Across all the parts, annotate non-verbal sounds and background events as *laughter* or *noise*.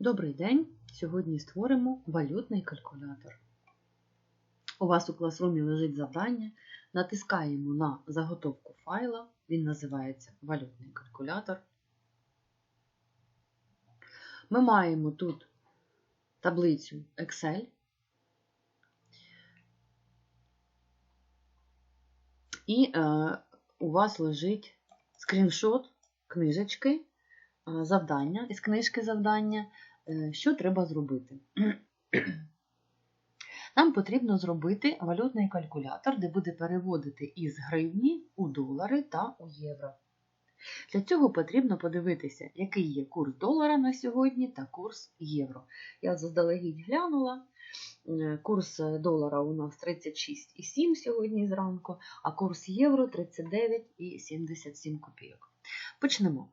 Добрий день! Сьогодні створимо валютний калькулятор. У вас у класрумі лежить завдання. Натискаємо на заготовку файла, він називається валютний калькулятор. Ми маємо тут таблицю Excel. І е, у вас лежить скріншот книжечки, е, завдання із книжки завдання, що треба зробити. *clears throat* Нам потрібно зробити валютний калькулятор, де буде переводити із гривні у долари та у євро. Для цього потрібно подивитися, який є курс долара на сьогодні та курс євро. Я заздалегідь глянула. Е, Курс долара у нас 36,7 сьогодні зранку, а курс євро 39,77 копійок. Почнемо.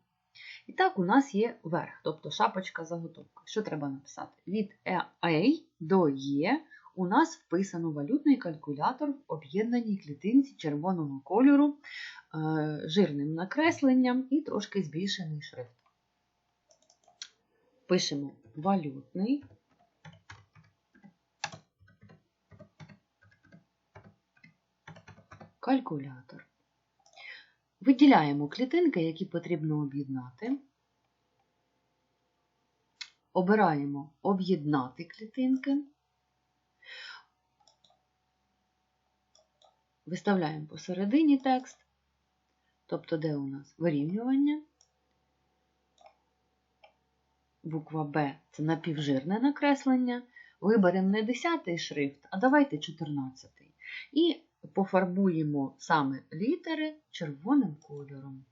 І так, у нас є верх, тобто шапочка заготовка. Що треба написати? Від A до Е у нас вписано валютний калькулятор в об'єднаній клітинці червоного кольору, е, жирним накресленням і трошки збільшений шрифт. Пишемо валютний. Калькулятор. Виділяємо клітинки, які потрібно об'єднати. Обираємо об'єднати клітинки. Виставляємо посередині текст, тобто де у нас вирівнювання. Буква Б це напівжирне накреслення. Виберемо не 10 шрифт, а давайте 14. І пофарбуємо саме літери червоним кольором.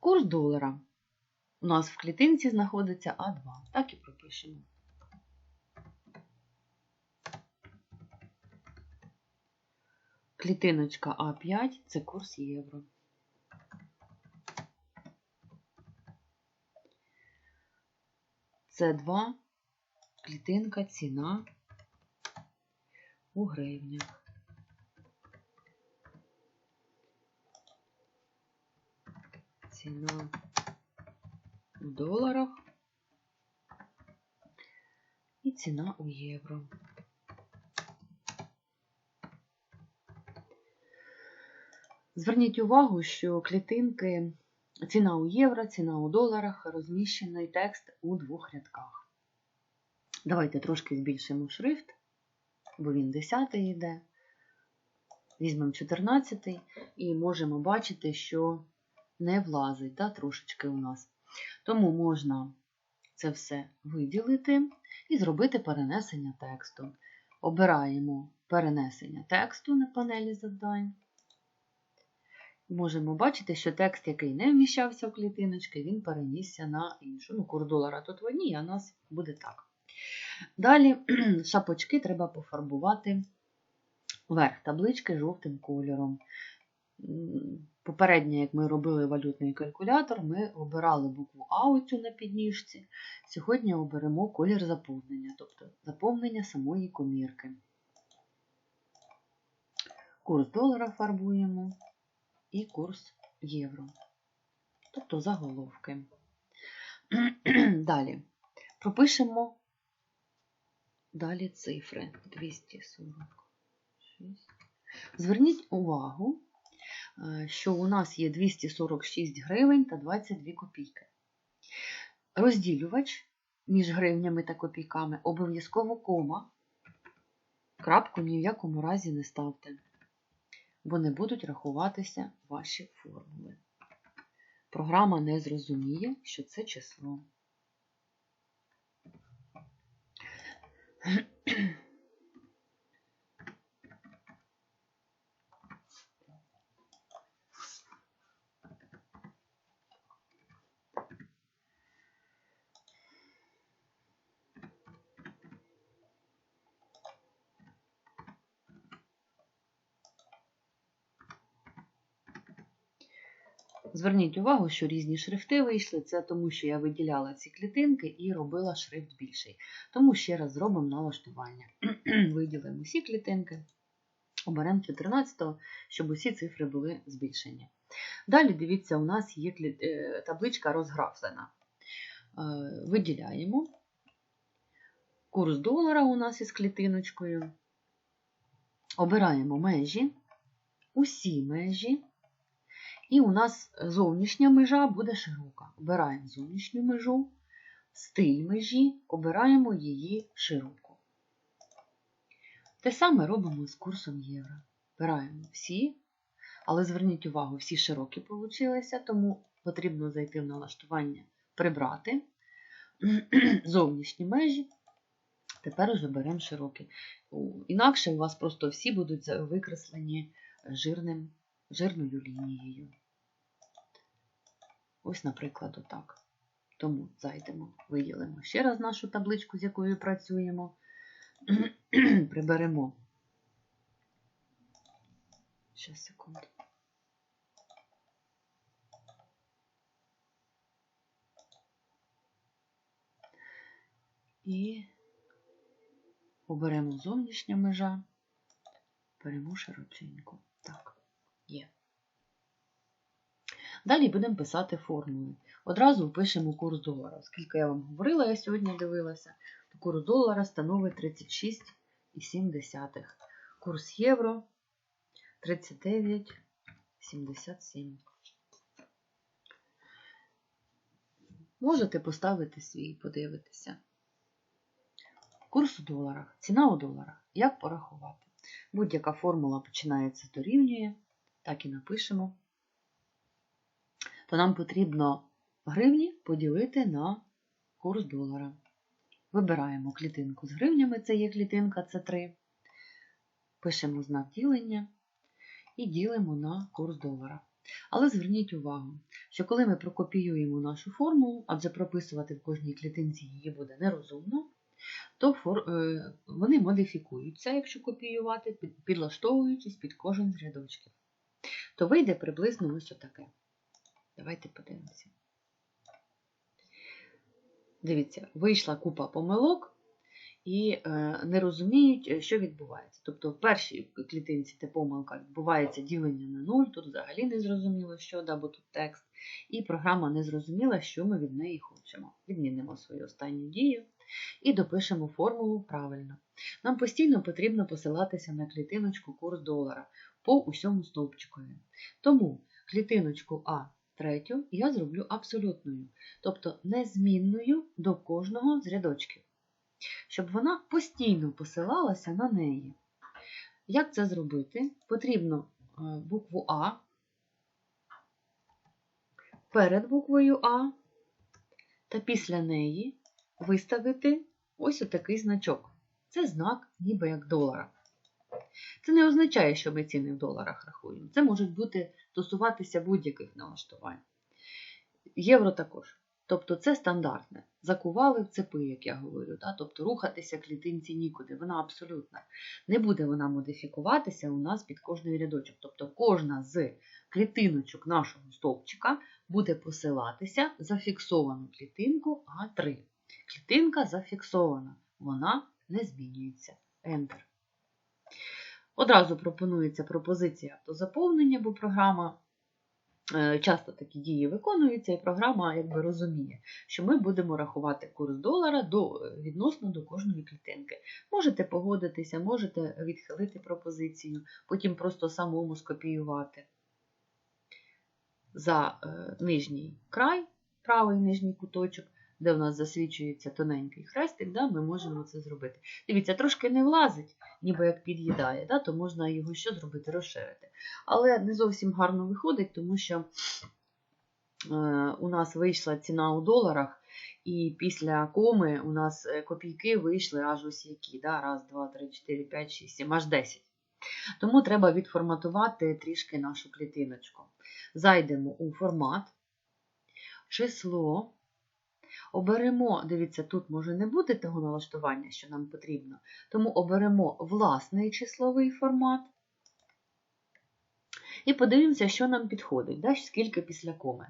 Курс долара. У нас в клітинці знаходиться А2. Так і пропишемо. Клітиночка А5 це курс євро. С2 клітинка ціна у гривнях. Ціна доларах і ціна у євро. Зверніть увагу, що клітинки ціна у євро, ціна у доларах, розміщений текст у двох рядках. Давайте трошки збільшимо шрифт, бо він 10 йде. Візьмемо 14 і можемо бачити, що не влазить да, трошечки у нас. Тому можна це все виділити і зробити перенесення тексту. Обираємо перенесення тексту на панелі завдань. Можемо бачити, що текст, який не вміщався в клітиночки, він перенісся на іншу. Ну, курс долара тут в одній, а у нас буде так. Далі *clears throat* шапочки треба пофарбувати верх таблички жовтим кольором. Попередньо, як ми робили валютний калькулятор, ми обирали букву А оцю на підніжці. Сьогодні оберемо колір заповнення, тобто заповнення самої комірки. Курс долара фарбуємо і курс євро, тобто заголовки. *clears throat* Далі пропишемо далі цифри 246. Зверніть увагу, що у нас є 246 гривень та 22 копійки. Розділювач між гривнями та копійками обов'язково кома. Крапку ні в якому разі не ставте бо не будуть рахуватися ваші формули. Програма не зрозуміє, що це число. Зверніть увагу, що різні шрифти вийшли, це тому, що я виділяла ці клітинки і робила шрифт більший. Тому ще раз зробимо налаштування. *clears throat* Виділимо усі клітинки, оберемо 14, щоб усі цифри були збільшені. Далі, дивіться, у нас є е, табличка розграфлена. Е, Виділяємо. Курс долара у нас із клітиночкою. Обираємо межі, усі межі. І у нас зовнішня межа буде широка. Обираємо зовнішню межу, стиль межі, обираємо її широку. Те саме робимо з курсом євро. Обираємо всі, але зверніть увагу, всі широкі получилися, тому потрібно зайти в налаштування, прибрати *clears throat* зовнішні межі. Тепер уже беремо широкі. Інакше у вас просто всі будуть викреслені жирним, жирною лінією. Ось, наприклад, отак. Тому зайдемо, виділимо ще раз нашу табличку, з якою працюємо. *clears throat* Приберемо. Ще секунду. І оберемо зовнішня межа, беремо широченьку. Так, є. Далі будемо писати формули. Одразу впишемо курс долара. Оскільки я вам говорила, я сьогодні дивилася, то курс долара становить 36,7. Курс євро 39,77. Можете поставити свій, подивитися. Курс у доларах, ціна у доларах. Як порахувати? Будь-яка формула починається дорівнює, так і напишемо. То нам потрібно гривні поділити на курс долара. Вибираємо клітинку з гривнями, це є клітинка С3. Пишемо знак ділення і ділимо на курс долара. Але зверніть увагу, що коли ми прокопіюємо нашу формулу, адже прописувати в кожній клітинці її буде нерозумно, то е, вони модифікуються, якщо копіювати, підлаштовуючись під кожен з рядочків. То вийде приблизно ось отаке. Давайте подивимося. Дивіться, вийшла купа помилок і е, не розуміють, е, що відбувається. Тобто в першій клітинці та помилка відбувається ділення на нуль, тут взагалі не зрозуміло, що, да, бо тут текст, і програма не зрозуміла, що ми від неї хочемо. Відмінимо свою останню дію і допишемо формулу правильно. Нам постійно потрібно посилатися на клітиночку курс долара по усьому стовпчикові. Тому клітиночку А третю я зроблю абсолютною, тобто незмінною до кожного з рядочків, щоб вона постійно посилалася на неї. Як це зробити? Потрібно е, букву А перед буквою А та після неї виставити ось отакий значок. Це знак ніби як долара. Це не означає, що ми ціни в доларах рахуємо. Це можуть бути стосуватися будь-яких налаштувань. Євро також. Тобто це стандартне. Закували в цепи, як я говорю. Да? Тобто рухатися клітинці нікуди. Вона абсолютна. Не буде вона модифікуватися у нас під кожний рядочок. Тобто кожна з клітиночок нашого стовпчика буде посилатися зафіксовану клітинку А3. Клітинка зафіксована, вона не змінюється. Enter. Одразу пропонується пропозиція автозаповнення, бо програма е, часто такі дії виконуються, і програма якби розуміє, що ми будемо рахувати курс долара до, відносно до кожної клітинки. Можете погодитися, можете відхилити пропозицію, потім просто самому скопіювати за е, нижній край, правий нижній куточок, де в нас засвічується тоненький хрестик, да, ми можемо це зробити. Дивіться, трошки не влазить, ніби як під'їдає, да, то можна його що зробити, розширити. Але не зовсім гарно виходить, тому що е, у нас вийшла ціна у доларах, і після коми у нас е, копійки вийшли аж ось які. Да, раз, два, три, чотири, п'ять, шість, сім, аж 10. Тому треба відформатувати трішки нашу клітиночку. Зайдемо у формат, число. Оберемо, дивіться, тут може не бути того налаштування, що нам потрібно, тому оберемо власний числовий формат. І подивимося, що нам підходить, да, скільки після коми.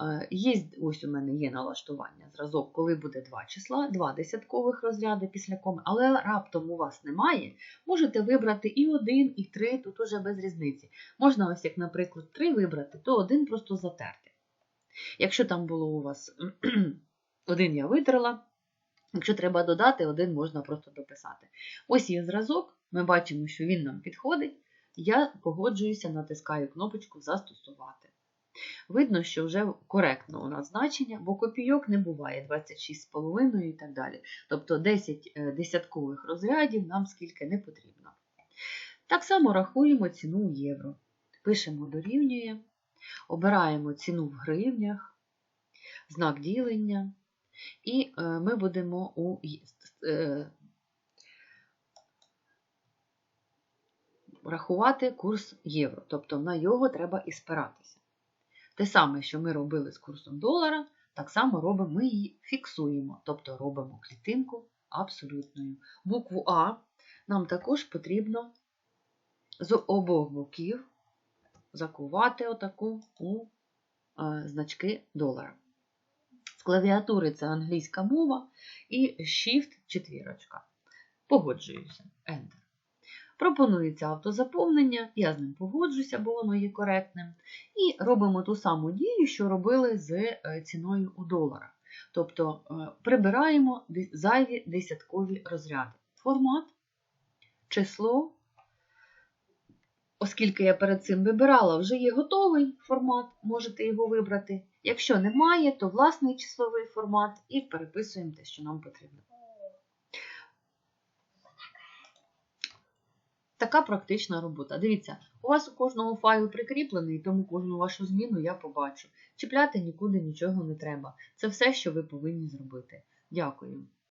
Е, Є, ось у мене є налаштування зразок, коли буде два числа, два десяткових розряди після коми, але раптом у вас немає, можете вибрати і один, і три, тут уже без різниці. Можна ось, як, наприклад, три вибрати, то один просто затерти. Якщо там було у вас один я витерла, якщо треба додати, один можна просто дописати. Ось є зразок, ми бачимо, що він нам підходить. Я погоджуюся, натискаю кнопочку Застосувати. Видно, що вже коректно у нас значення, бо копійок не буває 26,5 і так далі. Тобто 10 е, десяткових розрядів нам скільки не потрібно. Так само рахуємо ціну у євро. Пишемо дорівнює, обираємо ціну в гривнях, знак ділення, і е, ми будемо у е, рахувати курс євро, тобто на його треба і спиратися. Те саме, що ми робили з курсом долара, так само робимо, ми її фіксуємо, тобто робимо клітинку абсолютною. Букву А нам також потрібно з обох боків закувати отаку у е, значки долара. Клавіатури це англійська мова і Shift четвірочка. Погоджуюся. Enter. Пропонується автозаповнення, я з ним погоджуся, бо воно є коректним. І робимо ту саму дію, що робили з е, ціною у долара. Тобто е, прибираємо зайві десяткові розряди. Формат, число. Оскільки я перед цим вибирала, вже є готовий формат, можете його вибрати. Якщо немає, то власний числовий формат і переписуємо те, що нам потрібно. Така практична робота. Дивіться, у вас у кожного файл прикріплений, тому кожну вашу зміну я побачу. Чіпляти нікуди нічого не треба. Це все, що ви повинні зробити. Дякую.